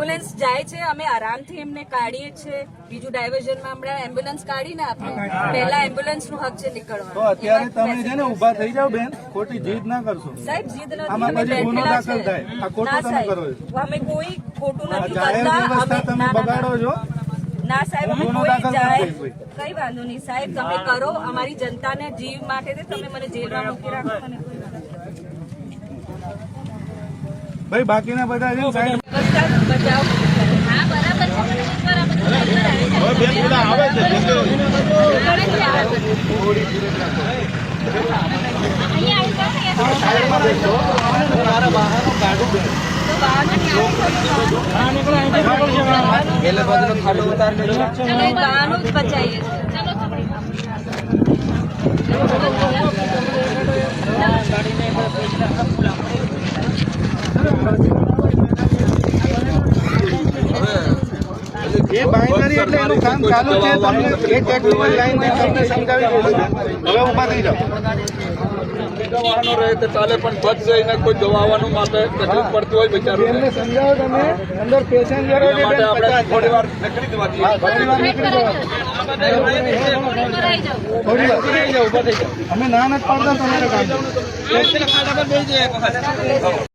Ambulance જાય છે અમે આરામથી એમને કાઢીએ છીએ. બીજું ડાયવર્ઝનમાં હમણાં એમ્બ્યુલન્સ કાઢીને આપણે પહેલા એમ્બ્યુલન્સનું હક છે તો અત્યારે તમે છે ને ઊભા થઈ જાઓ બેન ખોટી જીદ ના કરશો. સાહેબ જીદ નથી આમાં અમે પછી ગુનો દાખલ થાય. આ ખોટું તમે કરો છો. અમે કોઈ ખોટું નથી કરતા. અમે તમે ના, ના, બગાડો છો. ના સાહેબ અમે કોઈ જાય કઈ. વાંધો નહીં સાહેબ તમે કરો અમારી જનતાને જીવ માટે તમે મને જેલમાં મૂકી રાખો. મને કોઈ ભાઈ બાકીના બધા છે ને આવી. ચલો બચાવીએ ચલો ચલો એ બાંયધરી એટલે એનું કામ ચાલુ છે તમને એ ટેકનિકલ લાઈનથી તમને સમજાવી દઉં. હવે ઊભા થઈ જાઓ. વાહનો રહે તે ચાલે પણ બસ જઈને કોઈ જવાવાનું માટે તકલીફ પડતી હોય બિચારું એમને સમજાવો તમે અંદર પેસેન્જરો માટે આપણે થોડી વાર નીકળી જવા થોડી વાર નીકળી જાઓ થોડી વાર. આવી જાઓ થોડી વાર અમે ના નથી પાડતા તમારે કામ.